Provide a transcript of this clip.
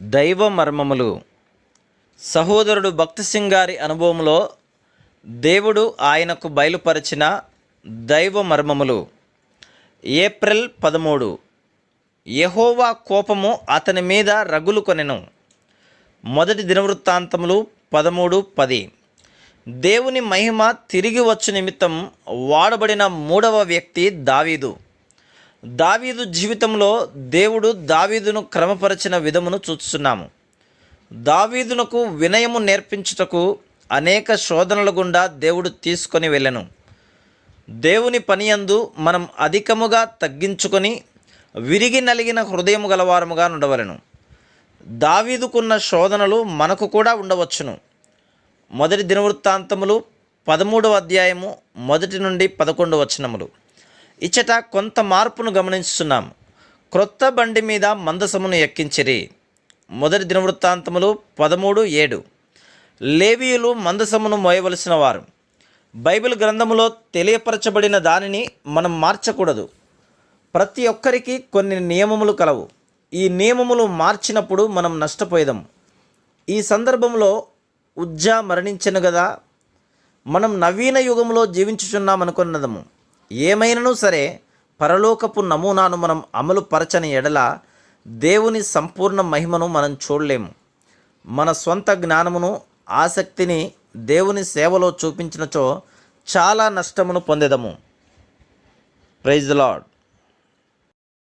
దైవ మర్మములు. సహోదరుడు భక్తి సింగ్ గారి అనుభవంలో దేవుడు ఆయనకు బయలుపరిచిన దైవ మర్మములు. ఏప్రిల్ పదమూడు. యహోవా కోపము అతని మీద రగులు కొనెను. మొదటి దినవృత్తాంతములు పదమూడు పది. దేవుని మహిమ తిరిగి వచ్చు నిమిత్తం వాడబడిన మూడవ వ్యక్తి దావీదు. దావీదు జీవితంలో దేవుడు దావీదును క్రమపరిచిన విధమును చూస్తున్నాము. దావీదునకు వినయము నేర్పించుటకు అనేక శోధనల గుండా దేవుడు తీసుకొని వెళ్ళెను. దేవుని పనియందు మనం అధికముగా తగ్గించుకొని విరిగి నలిగిన హృదయము గలవారముగా ఉండవలెను దావీదుకున్న శోధనలు మనకు కూడా ఉండవచ్చును. మొదటి దినవృత్తాంతములు పదమూడవ అధ్యాయము మొదటి నుండి పదకొండు వచనములు. ఇచ్చట కొంత మార్పును గమనిస్తున్నాం క్రొత్త బండి మీద మందసమును ఎక్కించిరి. మొదటి దినవృత్తాంతములు పదమూడు ఏడు. లేవీయులు మందసమును మోయవలసిన వారు. బైబిల్ గ్రంథములో తెలియపరచబడిన దానిని మనం మార్చకూడదు. ప్రతి ఒక్కరికి కొన్ని నియమములు కలవు. ఈ నియమములు మార్చినప్పుడు మనం నష్టపోయేదాం. ఈ సందర్భంలో ఉజ్జా మరణించను కదా మనం నవీన యుగంలో జీవించుచున్నామనుకున్నదము. ఏమైనను సరే పరలోకపు నమూనాను మనం అమలు పరచని ఎడల దేవుని సంపూర్ణ మహిమను మనం చూడలేము. మన సొంత జ్ఞానమును ఆసక్తిని దేవుని సేవలో చూపించినచో చాలా నష్టమును పొందేదము. Praise lord